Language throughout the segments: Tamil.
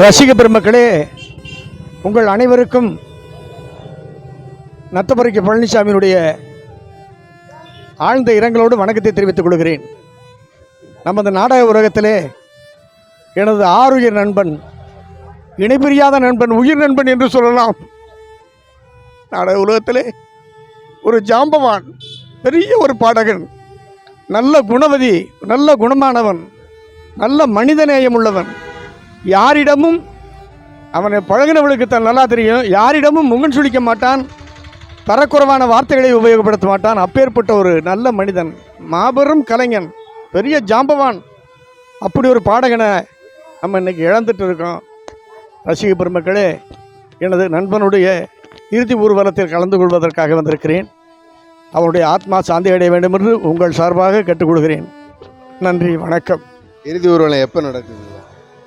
ரசிக பெருமக்களே உங்கள் அனைவருக்கும் நத்தபுரைக்கு பழனிசாமியினுடைய ஆழ்ந்த இரங்கலோடு வணக்கத்தை தெரிவித்துக் கொள்கிறேன். நமது நாடக உலகத்திலே எனது ஆருயிர் நண்பன் இணைபிரியாத நண்பன் உயிர் நண்பன் என்று சொல்லலாம். நாடக உலகத்திலே ஒரு ஜாம்பவான் பெரிய ஒரு பாடகன் நல்ல குணவதி நல்ல குணமானவன் நல்ல மனிதநேயம் உள்ளவன் யாரிடமும் அவனை பழகினவளுக்கு தான் நல்லா தெரியும். யாரிடமும் முகன் சுழிக்க மாட்டான். தரக்குறைவான வார்த்தைகளை உபயோகப்படுத்த மாட்டான். அப்பேற்பட்ட ஒரு நல்ல மனிதன் மாபெரும் கலைஞன் பெரிய ஜாம்பவான். அப்படி ஒரு பாடகனை நம்ம இன்னைக்கு இழந்துட்டு இருக்கோம். ரசிக பெருமக்களே எனது நண்பனுடைய இறுதி ஊர்வலத்தில் கலந்து கொள்வதற்காக வந்திருக்கிறேன். அவனுடைய ஆத்மா சாந்தி அடைய வேண்டும் என்று உங்கள் சார்பாக கேட்டுக்கொள்கிறேன். நன்றி வணக்கம். இறுதி ஊர்வலம் எப்போ நடக்குது?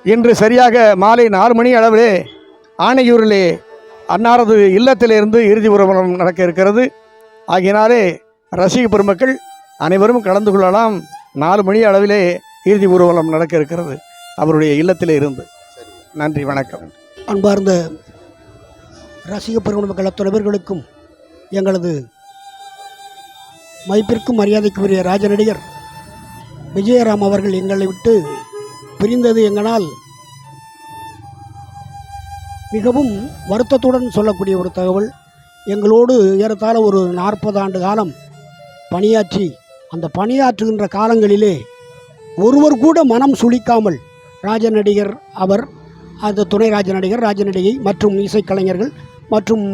இன்று சரியாக மாலை நாலு மணி அளவிலே ஆணையூரிலே அன்னாரது இல்லத்திலிருந்து இறுதி ஊர்வலம் நடக்க இருக்கிறது. ஆகினாலே ரசிக பெருமக்கள் அனைவரும் கலந்து கொள்ளலாம். நாலு மணி அளவிலே இறுதி ஊர்வலம் நடக்க இருக்கிறது. அவருடைய இல்லத்திலே இருந்து. நன்றி வணக்கம். அன்பார்ந்த ரசிக பெருமக்கள் அத்தனை எங்களது மதிப்பிற்கும் மரியாதைக்குரிய ராஜநடிகர் விஜயராம் அவர்கள் எங்களை விட்டு பிரிந்தது எங்கனால்? மிகவும் வருத்தத்துடன் சொல்லக்கூடிய ஒரு தகவல். எங்களோடு ஏறத்தாழ ஒரு நாற்பது ஆண்டு காலம் பணியாற்றி அந்த பணியாற்றுகின்ற காலங்களிலே ஒருவர் கூட மனம் சுளிக்காமல் ராஜ நடிகர் அவர் அந்த துணை ராஜ நடிகர் ராஜ நடிகை மற்றும் இசைக்கலைஞர்கள் மற்றும்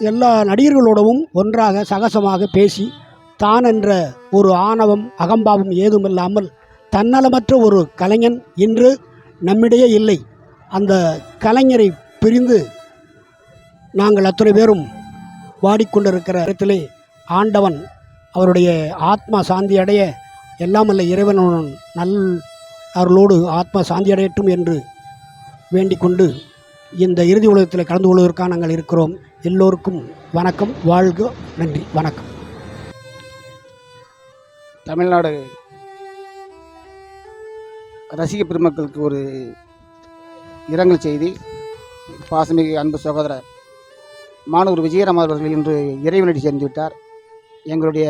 எல்லா நடிகர்களோடவும் ஒன்றாக சகசமாக பேசி தான் என்ற ஒரு ஆணவம் அகம்பாவம் ஏதுமில்லாமல் தன்னலமற்ற ஒரு கலைஞன் இன்று நம்மிடையே இல்லை. அந்த கலைஞரை பிரிந்து நாங்கள் அத்தனை பேரும் வாடிக்கொண்டிருக்கிற இடத்திலே ஆண்டவன் அவருடைய ஆத்மா சாந்தி அடைய எல்லாமல்ல இறைவனுடன் நல் அவர்களோடு ஆத்மா சாந்தி அடையட்டும் என்று வேண்டிக்கொண்டு இந்த இறுதி உலகத்தில் கலந்து கொள்வதற்காக நாங்கள் இருக்கிறோம். எல்லோருக்கும் வணக்கம். வாழ்க நன்றி. வணக்கம். தமிழ்நாடு ரசிக பெருமக்களுக்கு ஒரு இரங்கல் செய்தி. பாசமிகு அன்பு சகோதரர் மாணவர் விஜயராம் அவர்கள் இன்று இறைவனடி சேர்ந்து விட்டார். எங்களுடைய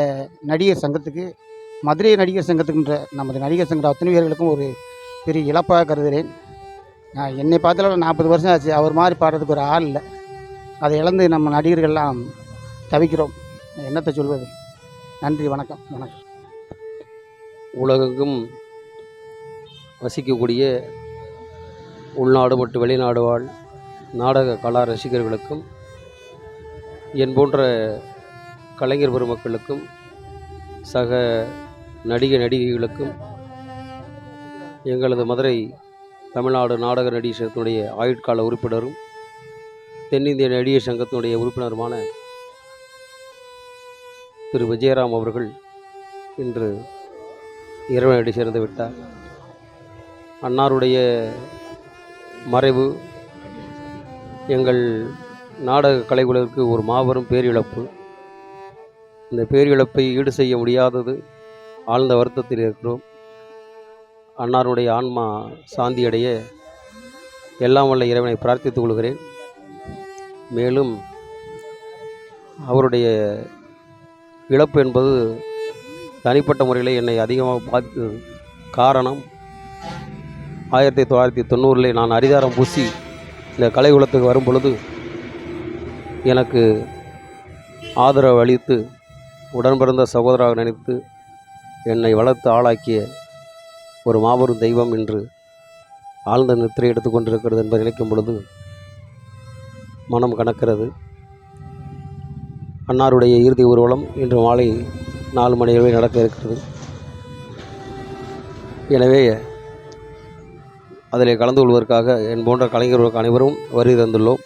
நடிகர் சங்கத்துக்கு மதுரை நடிகர் சங்கத்துக்குன்ற நமது நடிகர் சங்க அத்தனை பேர்களுக்கும் ஒரு பெரிய இழப்பாக கருதுகிறேன். நான் என்னை பார்த்தாலும் நாற்பது வருஷம் ஆச்சு அவர் மாதிரி பாடுறதுக்கு ஒரு ஆள் இல்லை. அதை இழந்து நம்ம நடிகர்கள்லாம் தவிக்கிறோம். என்னத்தை சொல்வது? நன்றி வணக்கம் வணக்கம். உலகெங்கும் வசிக்கக்கூடிய உள்நாடு மற்றும் வெளிநாடு வாழ் நாடக கலா ரசிகர்களுக்கும் என் போன்ற கலைஞர் பெருமக்களுக்கும் சக நடிகை நடிகைகளுக்கும் எங்களது மதுரை தமிழ்நாடு நாடக நடிகர் சங்கத்தினுடைய ஆயுட்கால உறுப்பினரும் தென்னிந்திய நடிகர் சங்கத்தினுடைய உறுப்பினருமான திரு விஜயராம் அவர்கள் இன்று இறைவனடி சேர்ந்து விட்டார். அன்னாருடைய மறைவு எங்கள் நாடக கலைக்குழுவிற்கு ஒரு மாபெரும் பேரிழப்பு. இந்த பேரிழப்பை ஈடு செய்ய முடியாதது ஆழ்ந்த வருத்தத்தில் இருக்கிறோம். அன்னாருடைய ஆன்மா சாந்தியடைய எல்லாம் வல்ல இறைவனை பிரார்த்தித்துக் கொள்கிறேன். மேலும் அவருடைய இழப்பு என்பது தனிப்பட்ட முறையில் என்னை அதிகமாக பாதித்தது காரணம் ஆயிரத்தி தொள்ளாயிரத்தி தொண்ணூறில் நான் அரிதாரம் பூசி இந்த கலைகுலத்துக்கு வரும் பொழுது எனக்கு ஆதரவு அளித்து உடன் பிறந்த சகோதராக நினைத்து என்னை வளர்த்து ஆளாக்கிய ஒரு மாபெரும் தெய்வம் என்று ஆழ்ந்த நித்திரை எடுத்துக்கொண்டிருக்கிறது என்பதை நினைக்கும் பொழுது மனம் கணக்கிறது அன்னாருடைய இறுதி ஊர்வலம் இன்று மாலை நாலு மணி அளவில் நடக்க இருக்கிறது. எனவே அதில் கலந்து கொள்வதற்காக என் போன்ற கலைஞர்களுக்கு அனைவரும் வருகை தந்துள்ளோம்.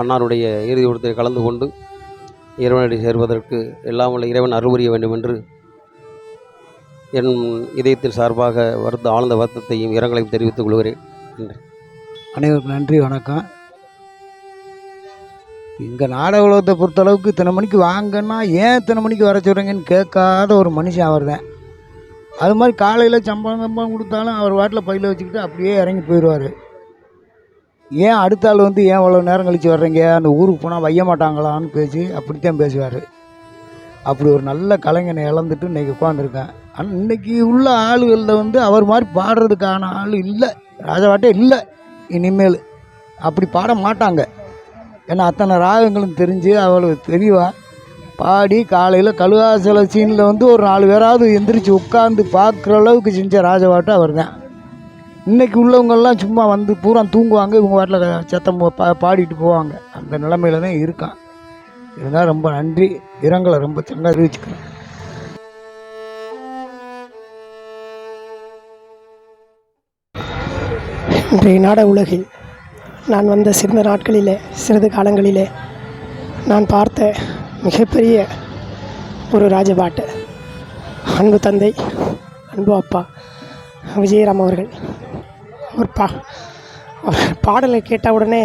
அன்னாருடைய இறுதி ஊர்வலத்தில் கலந்து கொண்டு இறைவனடி சேர்வதற்கு எல்லாம் உள்ள இறைவன் அருள் புரிய வேண்டும் என்று என் இதயத்தின் சார்பாக வருத்த ஆழ்ந்த வருத்தத்தையும் இரங்கலையும் தெரிவித்துக் கொள்கிறேன். நன்றி. அனைவருக்கும் நன்றி வணக்கம். எங்கள் நாடக உலகத்தை பொறுத்தளவுக்கு இத்தனை மணிக்கு வாங்கன்னா ஏன் இத்தனை மணிக்கு வர சொல்கிறீங்கன்னு கேட்காத ஒரு மனுஷன் அவர் தான் அது மாதிரி காலையில் சம்பளம் சம்பளம் கொடுத்தாலும் அவர் வாட்டில் பையில் வச்சுக்கிட்டு அப்படியே இறங்கி போயிடுவார். ஏன் அடுத்த ஆள் வந்து ஏன் இவ்வளோ நேரம் கழித்து வர்றீங்க? அந்த ஊருக்கு போனால் வைய மாட்டாங்களான்னு பேசி அப்படித்தான் பேசுவார். அப்படி ஒரு நல்ல கலைஞனை இழந்துட்டு இன்றைக்கி உட்காந்துருக்கேன் ஆனால் இன்றைக்கி உள்ள ஆளுகளில் வந்து அவர் மாதிரி பாடுறதுக்கான ஆள் இல்லை. ராஜாவாட்டே இல்லை. இனிமேல். அப்படி பாட மாட்டாங்க. ஏன்னா அத்தனை ராகங்களும் தெரிஞ்சு அவ்வளோ தெளிவா பாடி காலையில் கழுகாசல சீனில் வந்து ஒரு நாலு பேராவது எந்திரிச்சு உட்காந்து பார்க்குற அளவுக்கு செஞ்ச ராஜவாட்டு அவர் தான் இன்றைக்கி உள்ளவங்கள்லாம் சும்மா வந்து பூரா தூங்குவாங்க இவங்க வாட்டில் சத்தம் பா பாடிட்டு போவாங்க. அந்த நிலமையில தான் இருக்கான். இருந்தால் ரொம்ப நன்றி. இரங்கலை ரொம்ப சின்ன அறிவிச்சுக்கிறேன் இன்றைய நாட உலகில் நான் வந்த சிறந்த நாட்களிலே சிறிது காலங்களிலே நான் பார்த்த மிகப்பெரிய ஒரு ராஜபாட்டு. அன்பு தந்தை அன்பு அப்பா விஜயராம் அவர்கள். அவர் பா அவர் பாடலை கேட்ட உடனே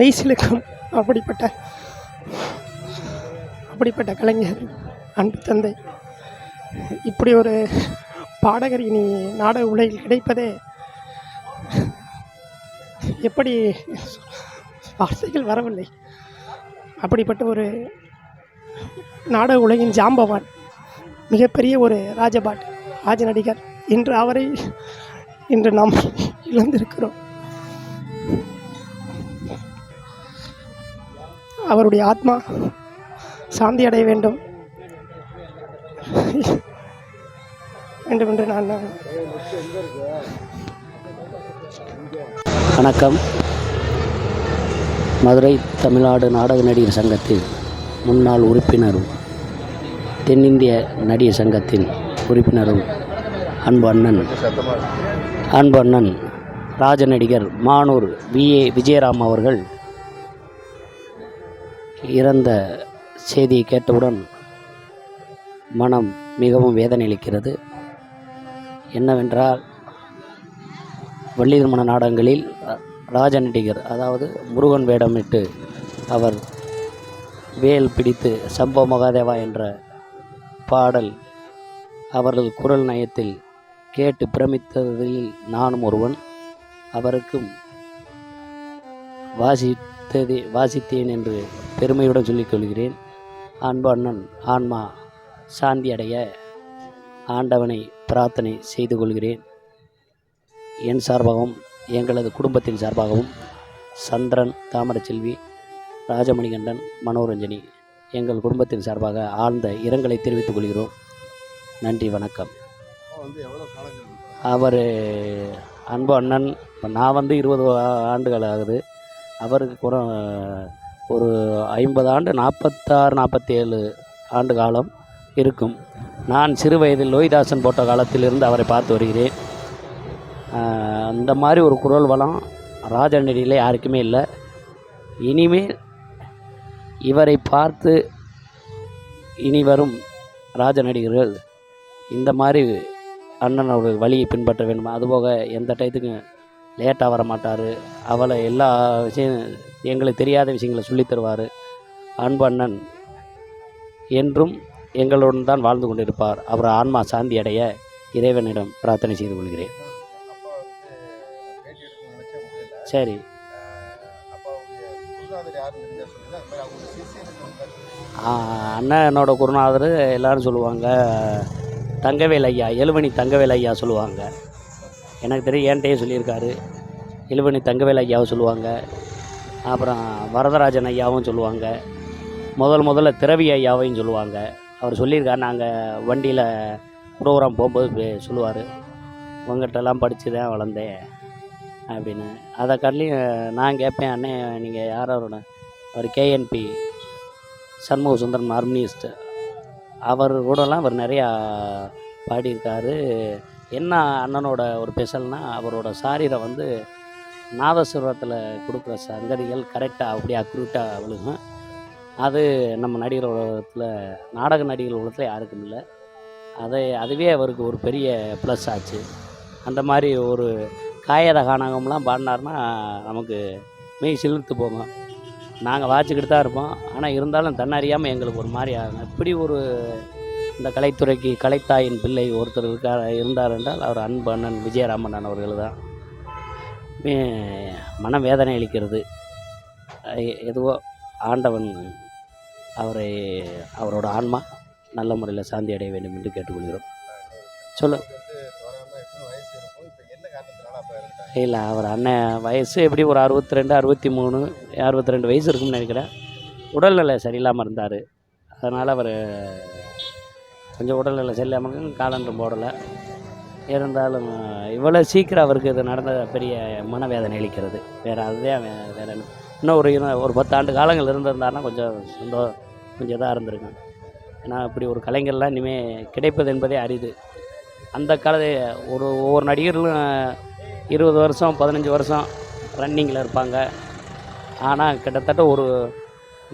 மெய்சிலுக்கும் அப்படிப்பட்ட அப்படிப்பட்ட கலைஞர் அன்பு தந்தை. இப்படி ஒரு பாடகர் இனி நாடக உலகில் கிடைப்பதே எப்படி வார்த்தைகள் வரவில்லை. அப்படிப்பட்ட ஒரு நாடக உலகின் ஜாம்பவான் மிகப்பெரிய ஒரு ராஜபாட் ராஜ நடிகர். இன்று அவரை இன்று நாம் இழந்திருக்கிறோம். அவருடைய ஆத்மா சாந்தி அடைய வேண்டும். வேண்டும் என்று நான் வணக்கம். மதுரை தமிழ்நாடு நாடக நடிகர் சங்கத்தின் முன்னாள் உறுப்பினரும் தென்னிந்திய நடிகர் சங்கத்தின் உறுப்பினரும் அன்பு அண்ணன். அன்பு அண்ணன் ராஜ நடிகர் மானூர் வி. ஏ. விஜயராம் அவர்கள் இறந்த செய்தியை கேட்டவுடன் மனம் மிகவும் வேதனையளிக்கிறது. என்னவென்றால் வள்ளி நாடகங்களில் ர- ராஜ நடிகர் அதாவது முருகன் வேடமிட்டு அவர் வேல் பிடித்து சம்பவ மகாதேவா என்ற பாடல் அவரது குரல் நயத்தில் கேட்டு பிரமித்ததில் நானும் ஒருவன். அவருக்கும் வாசித்தது வாசித்தேன் என்று பெருமையுடன் சொல்லிக் கொள்கிறேன். அன்பு அண்ணன் ஆன்மா சாந்தி அடைய ஆண்டவனை பிரார்த்தனை செய்து கொள்கிறேன். என் சார்பாகவும் எங்களது குடும்பத்தின் சார்பாகவும் சந்திரன் தாமரச்செல்வி ராஜமணிகண்டன் மனோரஞ்சனி எங்கள் குடும்பத்தின் சார்பாக ஆழ்ந்த இரங்கலை தெரிவித்துக் கொள்கிறோம். நன்றி வணக்கம். அவர் அன்பு அண்ணன் இப்போ நான் வந்து இருபது ஆண்டுகள் ஆகுது. அவருக்கு கூட ஒரு ஐம்பது ஆண்டு நாற்பத்தாறு நாற்பத்தேழு ஆண்டு காலம் இருக்கும். நான் சிறு வயதில் லோய்தாசன் போட்ட காலத்திலிருந்து அவரை பார்த்து வருகிறேன். அந்த மாதிரி ஒரு குரல் வளம் ராஜநடியில் யாருக்குமே இல்லை. இனிமேல் இவரை பார்த்து இனி வரும் ராஜ நடிகர்கள் இந்த மாதிரி அண்ணன் அவர்கள் வழியை பின்பற்ற வேண்டும்? அதுபோக எந்த டயத்துக்கும் லேட்டாக வர மாட்டார் அவளை எல்லா விஷயம் எங்களுக்கு தெரியாத விஷயங்களை சொல்லித் தருவார். அன்பு அண்ணன் என்றும் எங்களுடன் தான் வாழ்ந்து கொண்டிருப்பார். அவர் ஆன்மா சாந்தி அடைய இறைவனிடம் பிரார்த்தனை செய்து கொள்கிறேன். வந்து ஆ, அண்ணனோட குருநாதர் எல்லாரும் சொல்லுவாங்க. தங்கவேல் ஐயா எழுமணி தங்கவேல் ஐயா சொல்லுவாங்க. எனக்கு தெரியும் என்கிட்டயே சொல்லியிருக்காரு. எழுமணி தங்கவேல் ஐயாவை சொல்லுவாங்க. அப்புறம் வரதராஜன் ஐயாவும் சொல்லுவாங்க. முதல் முதல்ல திரவி ஐயாவையும் சொல்லுவாங்க. அவர் சொல்லியிருக்காரு நாங்கள் வண்டியில் ப்ரோக்ராம் போகும்போது சொல்லுவார். உங்கள்கிட்டலாம் படித்து தான் வளர்ந்தேன். அப்படின்னு. அதை காட்டிலையும் நான் கேட்பேன் அண்ணே நீங்கள் யாரோட அவர் கேஎன்பி சண்முக சுந்தரம் ஹார்மோனிஸ்ட் அவர் கூடலாம் அவர் நிறையா பாடியிருக்காரு. என்ன அண்ணனோட ஒரு ஸ்பெஷல்னால் அவரோட சாரீரை வந்து நாதஸ்வரத்தில் கொடுக்குற சங்கதிகள் கரெக்டாக அப்படியே அக்யூரேட்டாக விழுகும். அது நம்ம நடிகர் உலகத்தில் நாடக நடிகர் உலகத்தில் யாருக்கும் இல்லை. அதை அதுவே அவருக்கு ஒரு பெரிய ப்ளஸ் ஆச்சு. அந்த மாதிரி ஒரு காயத கானகம்லாம் பாடினார்னா நமக்கு மெய் சிலிர்த்து போகும். நாங்கள் வாச்சிக்கிட்டு தான் இருப்போம். ஆனால் இருந்தாலும் தன்னறியாமல் எங்களுக்கு ஒரு மாதிரி ஆகும் இப்படி ஒரு இந்த கலைத்துறைக்கு கலைத்தாயின் பிள்ளை ஒருத்தர் இருக்கார் இருந்தார் என்றால் அவர் அன்பு அண்ணன் விஜயராமண்ணன் அவர்கள் தான். மே- மனவேதனை அளிக்கிறது. எதுவோ ஆண்டவன் அவரை அவரோட ஆன்மா நல்ல முறையில் சாந்தி அடைய வேண்டும் என்று கேட்டுக்கொள்கிறோம். சொல்லு இல்லை அவர் அண்ணன் வயசு எப்படி? ஒரு அறுபத்தி ரெண்டு அறுபத்தி மூணு அறுபத்தி ரெண்டு வயசு இருக்கும்னு நினைக்கிறேன். உடல்நிலை சரியில்லாமல் இருந்தார். அதனால் அவர் கொஞ்சம் உடல்நிலை சரியில்லாமல் இருக்கு, காலண்டும் போடலை. இருந்தாலும் இவ்வளோ சீக்கிரம் அவருக்கு இது நடந்த பெரிய மனவேதனை அளிக்கிறது. வேறு அதுதான் வே- வேறு இன்னும் ஒரு இன்னும் ஒரு பத்தாண்டு காலங்கள் இருந்திருந்தாருன்னா கொஞ்சம் சந்தோ கொஞ்சம் இதாக இருந்திருக்கும். ஏன்னா இப்படி ஒரு கலைஞர்லாம் இனிமேல் கிடைப்பது என்பதே அரிது. அந்த காலத்தை ஒரு ஒவ்வொரு நடிகர்களும் இருபது வருஷம் பதினஞ்சு வருஷம் ரன்னிங்கில் இருப்பாங்க. ஆனால் கிட்டத்தட்ட ஒரு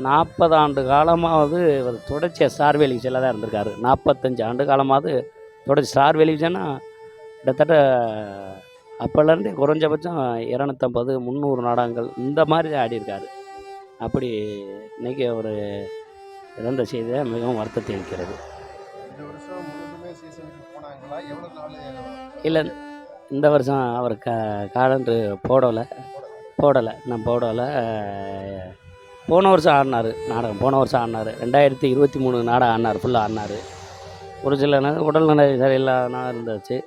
நாற்பது ஆண்டு காலமாவது இவர் தொடர்ச்சியாக ஸ்டார் டெலிவிஷனில் தான் இருந்திருக்காரு. நாற்பத்தஞ்சு ஆண்டு காலமாவது தொடர்ச்சி ஸ்டார் டெலிவிஷன்னா கிட்டத்தட்ட அப்போலேருந்து குறைஞ்சபட்சம் இரநூத்தம்பது முந்நூறு நாடகங்கள் இந்த மாதிரி தான் ஆடியிருக்காரு. அப்படி இன்றைக்கி ஒரு இறந்த செய்தி மிகவும் வருத்தத்தை அளிக்கிறது. நாள் இல்லை இந்த வருஷம் அவர் க காலண்டு போடலை. போடலை. நான் போடலை. போன வருஷம் ஆடினார். நாடகம். போன வருஷம் ஆடினார். ரெண்டாயிரத்தி இருபத்தி மூணு நாடகம் ஆடினார். ஃபுல்லாக ஆடினார். ஒரு சில நேரம் உடல்நிலை சரியில்லாதனா இருந்துச்சு.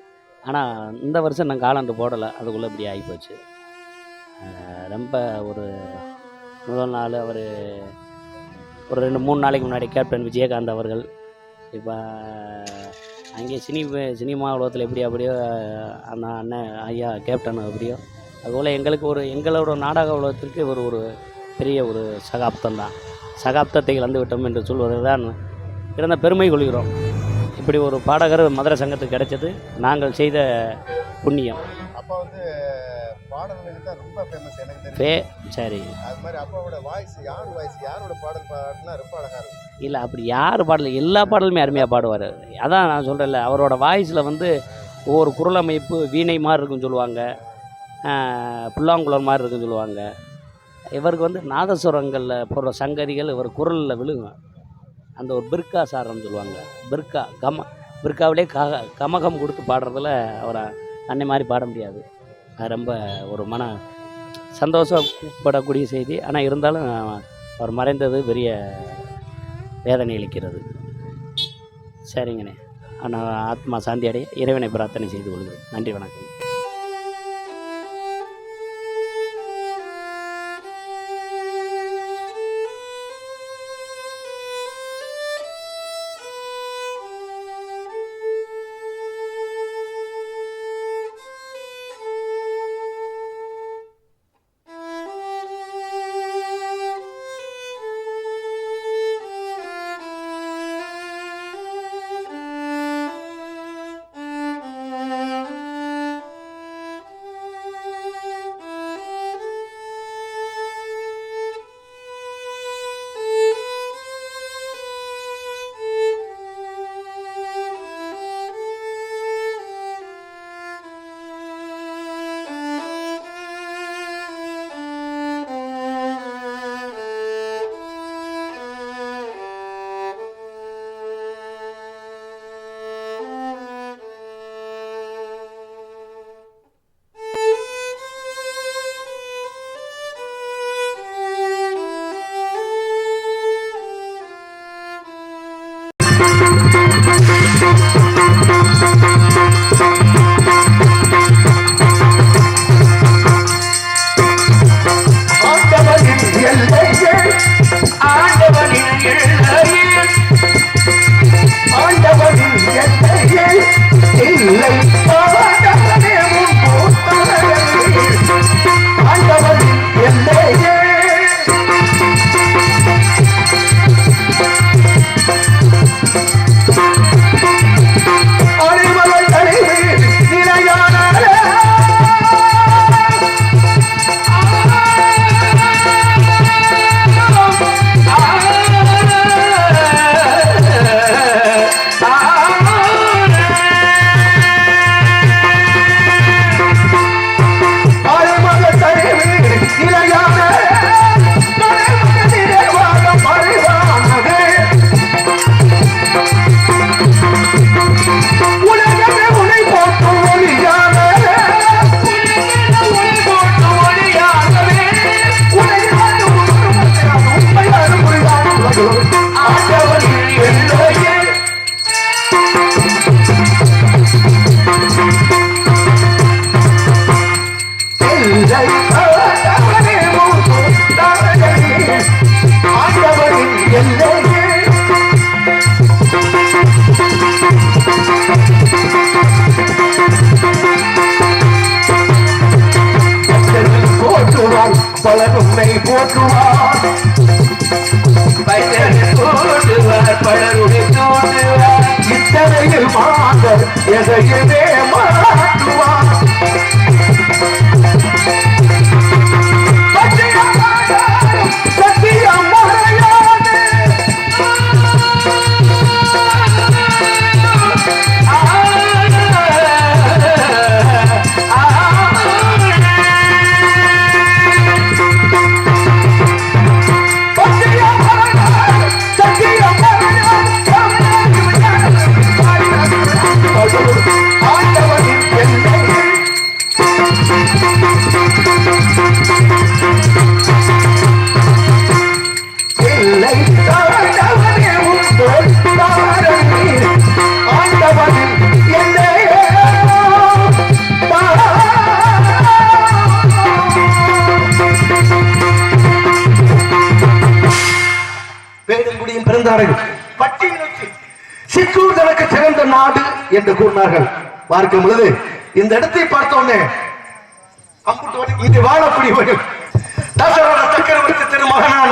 ஆனால் இந்த வருஷம் நான் காலண்டு போடலை. அதுக்குள்ளே இப்படி ஆகிப்போச்சு ரொம்ப ஒரு முதல் நாள் அவர் ஒரு ரெண்டு மூணு நாளைக்கு முன்னாடி கேப்டன் விஜயகாந்த் அவர்கள் இப்போ அங்கே சினி சினிமா உலகத்தில் எப்படி அப்படியோ அந்த அண்ணன் ஐயா கேப்டன் அப்படியோ அதுபோல் எங்களுக்கு ஒரு எங்களோட நாடக உலகத்திற்கு ஒரு ஒரு பெரிய ஒரு சகாப்தம் தான். சகாப்தத்தை இழந்து விட்டோம் என்று சொல்வது தான் இறந்த பெருமை கொள்கிறோம். இப்படி ஒரு பாடகர் மதுரை சங்கத்துக்கு கிடைச்சது. நாங்கள் செய்த புண்ணியம். அப்போ வந்து பாடல்களுக்கு தான் ரொம்ப ஃபேமஸ் எனக்கு தெரியும் பே சரி. அது மாதிரி அப்பாவோட வாய்ஸ் யார் வாய்ஸ் யாரோட பாடல் பாடினா ரொம்ப அழகா இருக்கும். இல்லை அப்படி யார் பாடல எல்லா பாடலுமே அருமையாக பாடுவார். அதான் நான் சொல்கிறேன்ல அவரோட வாய்ஸில் வந்து ஒவ்வொரு குரல் அமைப்பு வீணை மாதிரி இருக்குன்னு சொல்லுவாங்க. புல்லாங்குழல் மாதிரி இருக்குன்னு சொல்லுவாங்க. இவருக்கு வந்து நாதஸ்வரங்களில் போடுற சங்கதிகள் இவர் குரலில் விழுகும். அந்த ஒரு பிர்கா சாரம்னு சொல்லுவாங்க. பிர்கா கம பிர்காவிலே கமகம் கொடுத்து பாடுறதுல அவரை அன்னை மாதிரி பாட முடியாது. ரொம்ப ஒரு மன சந்தோஷப்படக்கூடிய செய்தி. ஆனால் இருந்தாலும் அவர் மறைந்தது பெரிய வேதனை அளிக்கிறது. சரிங்கண்ணே. ஆனால் ஆத்மா சாந்தி அடைய இறைவனை பிரார்த்தனை செய்து கொள்கிறேன். நன்றி வணக்கம். உன்னை போற்றுவார். பக்தர்கள் போற்றுவார் பலருடைய தோன்றுவார் இத்தனையில் மாந்தர் எதையுமே மாற்றுவார் என்று கூறினார்கள். பார்க்கும் பொழுது இந்த இடத்தை பார்த்தோன்னே இது வாழக்கூடியவர்கள் தசரத சக்கரவர்த்தி திருமகனான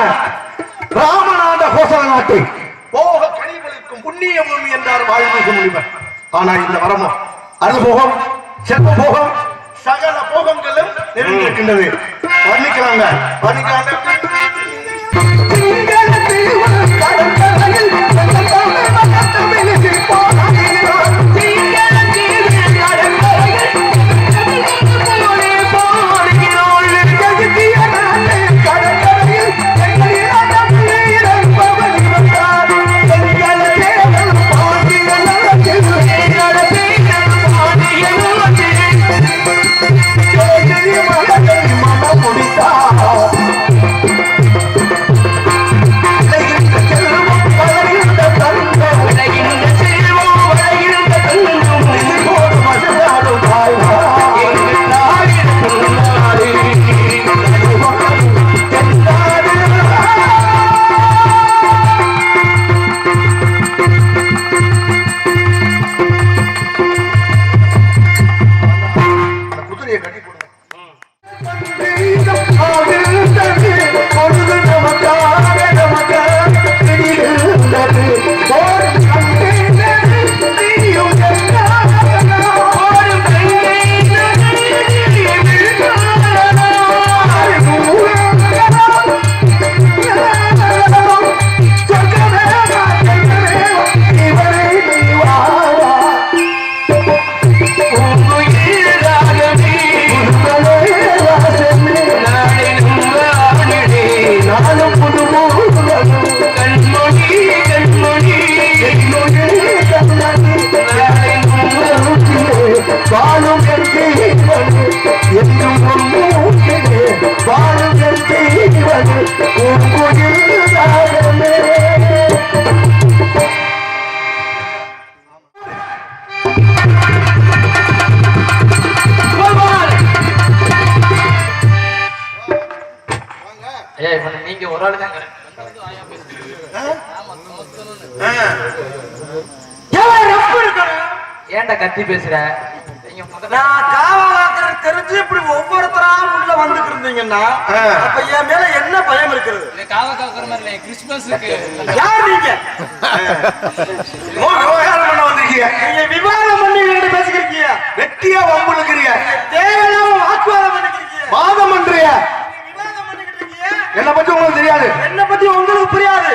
ராமநாத கோசல நாட்டை போக கனிகளுக்கும் புண்ணிய பூமி என்றார் வாழ்மிகு முனிவர். ஆனால் இந்த வரமோ அருள்போகம் செல்வ போகம் சகல போகங்களும் நிறைந்திருக்கின்றது. வர்ணிக்கலாங்க வர்ணிக்கலாங்க. நீங்க ஒரு ஆளு தான் ஏன்டா கத்தி பேசுற? நீங்க முதல்ல நான் காவலாக்கிறேன் தெரிஞ்சு இப்படி ஒவ்வொருத்தரா உள்ள வந்துட்டு இருந்தீங்கன்னா அப்ப என் மேல என்ன பயம் இருக்கிறது காவ காக்குற மாதிரி இல்லை கிறிஸ்துமஸுக்கு யார் நீங்க? விவகாரம் பண்ண வந்திருக்கீங்க. நீங்க விவாதம் பண்ணி என்கிட்ட பேசிக்கிறீங்க வெட்டியா வம்புழுக்கிறீங்க தேவையில்லாம வாக்குவாதம் பண்ணிக்கிறீங்க வாதம் பண்றீங்க என்ன பத்தி உங்களுக்கு தெரியாது. என்ன பத்தி உங்களுக்கு புரியாது.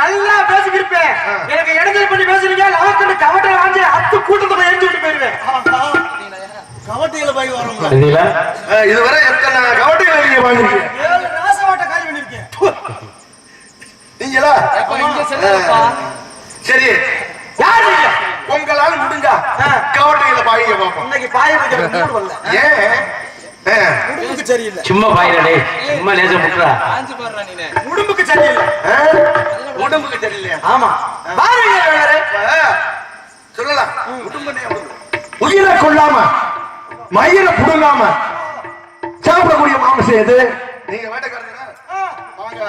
நல்லா பேசிக்கிருப்பேன். எனக்கு இடைஞ்சல் பண்ணி பேசுறீங்க லாக்கண்டு கவட்டை வாங்கி அத்து கூட்டத்தோட எரிஞ்சு விட்டு போயிருவேன். கவட்டையில போய் வரோம் இதுவரை எத்தனை கவட்டைகளை நீங்க வாங்கிருக்கீங்க ஏழு நாசமாட்ட காலி பண்ணிருக்கேன் நீங்களா? சரி. யார் நீங்க? உங்களால முடிஞ்சா கவட்டையில பாயிங்க பாப்போம். இன்னைக்கு பாய வைக்க ஏன். உடம்புக்கு சரியில்லை. சும்மா பாயிரடே சும்மா லேச முட்டுறா. ஆஞ்சு பாடுறா நீனு. உடம்புக்கு சரியில்லை? உடம்புக்கு சரியில்லையா? ஆமா. பாருங்க வேற. சொல்லலாம். உடம்பு உயிரை கொள்ளாம மயிரை புடுங்காம சாப்பிடக்கூடிய மாமிசம் எது? நீங்க வேட்டைக்காரங்க வாங்க.